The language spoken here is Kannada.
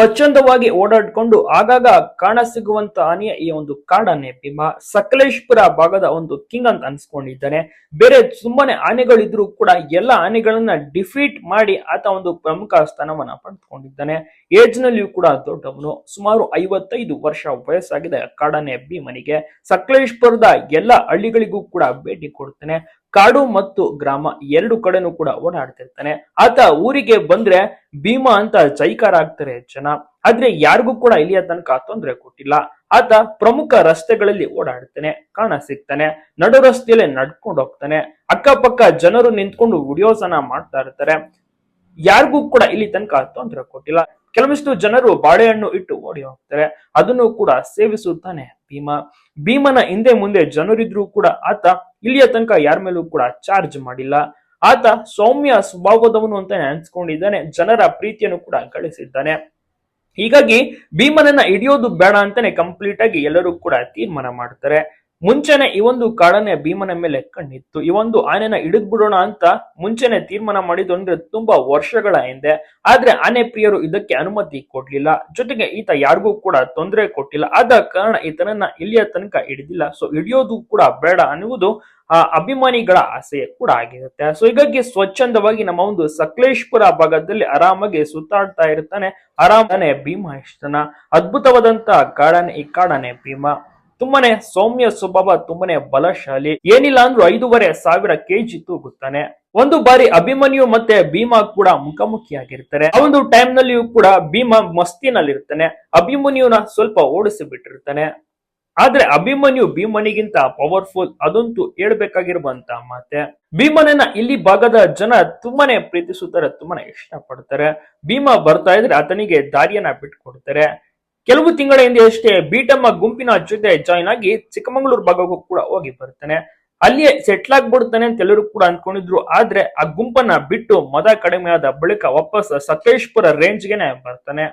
ಸ್ವಚ್ಛಂದವಾಗಿ ಓಡಾಡಿಕೊಂಡು ಆಗಾಗ ಕಾಣ ಸಿಗುವಂತ ಆನೆಯ ಈ ಒಂದು ಕಾಡಾನೆ ಭೀಮ. ಸಕಲೇಶ್ಪುರ ಭಾಗದ ಒಂದು ಕಿಂಗ್ ಅಂತ ಅನ್ಸ್ಕೊಂಡಿದ್ದಾನೆ. ಬೇರೆ ತುಂಬಾನೇ ಆನೆಗಳಿದ್ರು ಕೂಡ ಎಲ್ಲ ಆನೆಗಳನ್ನ ಡಿಫೀಟ್ ಮಾಡಿ ಆತ ಒಂದು ಪ್ರಮುಖ ಸ್ಥಾನವನ್ನ ಪಡೆದುಕೊಂಡಿದ್ದಾನೆ. ಏಜ್ ನಲ್ಲಿಯೂ ಕೂಡ ದೊಡ್ಡವನು. ಸುಮಾರು ಐವತ್ತೈದು ವರ್ಷ ವಯಸ್ಸಾಗಿದೆ ಕಾಡನೆ ಭೀಮನಿಗೆ. ಸಕಲೇಶ್ಪುರದ ಎಲ್ಲ ಹಳ್ಳಿಗಳಿಗೂ ಕೂಡ ಭೇಟಿ ಕೊಡ್ತಾನೆ. ಕಾಡು ಮತ್ತು ಗ್ರಾಮ ಎರಡು ಕಡೆನೂ ಕೂಡ ಓಡಾಡ್ತಿರ್ತಾನೆ. ಆತ ಊರಿಗೆ ಬಂದ್ರೆ ಭೀಮಾ ಅಂತ ಜೈಕಾರ ಆಗ್ತಾರೆ ಜನ. ಆದ್ರೆ ಯಾರಿಗೂ ಕೂಡ ಇಲ್ಲಿಯ ತನಕ ತೊಂದರೆ ಕೊಟ್ಟಿಲ್ಲ. ಆತ ಪ್ರಮುಖ ರಸ್ತೆಗಳಲ್ಲಿ ಓಡಾಡ್ತಾನೆ, ಕಾಣ ಸಿಗ್ತಾನೆ, ನಡು ರಸ್ತೆಯಲ್ಲೇ ನಡ್ಕೊಂಡು ಹೋಗ್ತಾನೆ. ಅಕ್ಕಪಕ್ಕ ಜನರು ನಿಂತ್ಕೊಂಡು ವಿಡಿಯೋಸ್ ಅನ್ನ ಮಾಡ್ತಾ ಇರ್ತಾರೆ. ಯಾರಿಗೂ ಕೂಡ ಇಲ್ಲಿ ತನಕ ತೊಂದರೆ ಕೊಟ್ಟಿಲ್ಲ. ಕೆಲವಷ್ಟು ಜನರು ಬಾಳೆಹಣ್ಣು ಇಟ್ಟು ಓಡಿ ಹೋಗ್ತಾರೆ. ಅದನ್ನು ಕೂಡ ಸೇವಿಸುತ್ತಾನೆ ಭೀಮ. ಭೀಮನ ಹಿಂದೆ ಮುಂದೆ ಜನರಿದ್ರು ಕೂಡ ಆತ ಇಲ್ಲಿಯ ತನಕ ಯಾರ ಮೇಲೂ ಕೂಡ ಚಾರ್ಜ್ ಮಾಡಿಲ್ಲ. ಆತ ಸೌಮ್ಯ ಸ್ವಭಾವದವನು ಅಂತ ಅನ್ಸ್ಕೊಂಡಿದ್ದಾನೆ. ಜನರ ಪ್ರೀತಿಯನ್ನು ಕೂಡ ಗಳಿಸಿದ್ದಾನೆ. ಹೀಗಾಗಿ ಭೀಮನನ್ನ ಹಿಡಿಯೋದು ಬೇಡ ಅಂತಾನೆ ಕಂಪ್ಲೀಟ್ ಆಗಿ ಎಲ್ಲರೂ ಕೂಡ ತೀರ್ಮಾನ ಮಾಡ್ತಾರೆ. ಮುಂಚೆನೆ ಈ ಒಂದು ಕಾಡನೆ ಭೀಮನ ಮೇಲೆ ಕಣ್ಣಿತ್ತು. ಈ ಒಂದು ಆನೆನ ಹಿಡಿದ್ ಬಿಡೋಣ ಅಂತ ಮುಂಚೆನೆ ತೀರ್ಮಾನ ಮಾಡಿದ್ದು ಅಂದ್ರೆ ತುಂಬಾ ವರ್ಷಗಳ ಹಿಂದೆ. ಆದ್ರೆ ಆನೆ ಪ್ರಿಯರು ಇದಕ್ಕೆ ಅನುಮತಿ ಕೊಡ್ಲಿಲ್ಲ. ಜೊತೆಗೆ ಈತ ಯಾರಿಗೂ ಕೂಡ ತೊಂದರೆ ಕೊಟ್ಟಿಲ್ಲ. ಆದ ಕಾರಣ ಈತನನ್ನ ಇಲ್ಲಿಯ ತನಕ ಹಿಡಿದಿಲ್ಲ. ಸೊ ಹಿಡಿಯೋದು ಕೂಡ ಬೇಡ ಅನ್ನುವುದು ಆ ಅಭಿಮಾನಿಗಳ ಆಸೆ ಕೂಡ ಆಗಿರುತ್ತೆ. ಸೊ ಹೀಗಾಗಿ ಸ್ವಚ್ಛಂದವಾಗಿ ನಮ್ಮ ಒಂದು ಸಕಲೇಶ್ಪುರ ಭಾಗದಲ್ಲಿ ಆರಾಮಾಗಿ ಸುತ್ತಾಡ್ತಾ ಇರ್ತಾನೆ ಆರಾಮನೆ ಭೀಮ ಇಷ್ಟನ ಅದ್ಭುತವಾದಂತ ಕಾಡನೆ ಈ ಕಾಡನೆ ಭೀಮ. ತುಂಬಾನೇ ಸೌಮ್ಯ ಸ್ವಭಾವ, ತುಂಬಾನೇ ಬಲಶಾಲಿ. ಏನಿಲ್ಲ ಅಂದ್ರೂ ಐದೂವರೆ ಸಾವಿರ ಕೆಜಿ ತೂಗುತ್ತಾನೆ. ಒಂದು ಬಾರಿ ಅಭಿಮನ್ಯು ಮತ್ತೆ ಭೀಮಾ ಕೂಡ ಮುಖಾಮುಖಿಯಾಗಿರ್ತಾರೆ. ಆ ಒಂದು ಟೈಮ್ ನಲ್ಲಿಯೂ ಕೂಡ ಭೀಮಾ ಮಸ್ತಿನಲ್ಲಿರ್ತಾನೆ. ಅಭಿಮನ್ಯುನ ಸ್ವಲ್ಪ ಓಡಿಸಿ ಬಿಟ್ಟಿರ್ತಾನೆ ಆದ್ರೆ ಅಭಿಮನ್ಯು ಭೀಮನಿಗಿಂತ ಪವರ್ಫುಲ್ ಅದಂತೂ ಹೇಳ್ಬೇಕಾಗಿರುವಂತ ಮಾತೆ. ಭೀಮನನ್ನ ಇಲ್ಲಿ ಭಾಗದ ಜನ ತುಂಬಾನೇ ಪ್ರೀತಿಸುತ್ತಾರೆ, ತುಂಬಾನೇ ಇಷ್ಟಪಡ್ತಾರೆ. ಭೀಮ ಬರ್ತಾ ಇದ್ರೆ ಆತನಿಗೆ ದಾರಿಯನ್ನ ಬಿಟ್ಕೊಡ್ತಾರೆ. ಕೆಲವು ತಿಂಗಳ ಹಿಂದೆ ಅಷ್ಟೇ ಬೀಟಮ್ಮ ಗುಂಪಿನ ಜೊತೆ ಜಾಯ್ನ್ ಆಗಿ ಚಿಕ್ಕಮಗಳೂರು ಭಾಗಕ್ಕೂ ಕೂಡ ಹೋಗಿ ಬರ್ತಾನೆ ಅಲ್ಲಿಯೇ ಸೆಟ್ಲ್ ಆಗ್ಬಿಡ್ತಾನೆ ಅಂತ ಎಲ್ಲರೂ ಕೂಡ ಅನ್ಕೊಂಡಿದ್ರು ಆದ್ರೆ ಆ ಗುಂಪನ್ನ ಬಿಟ್ಟು ಮದ ಕಡಿಮೆ ಆದ ಬಳಿಕ ವಾಪಸ್ ಸಕಲೇಶ್ಪುರ ರೇಂಜ್ಗೆನೆ ಬರ್ತಾನೆ.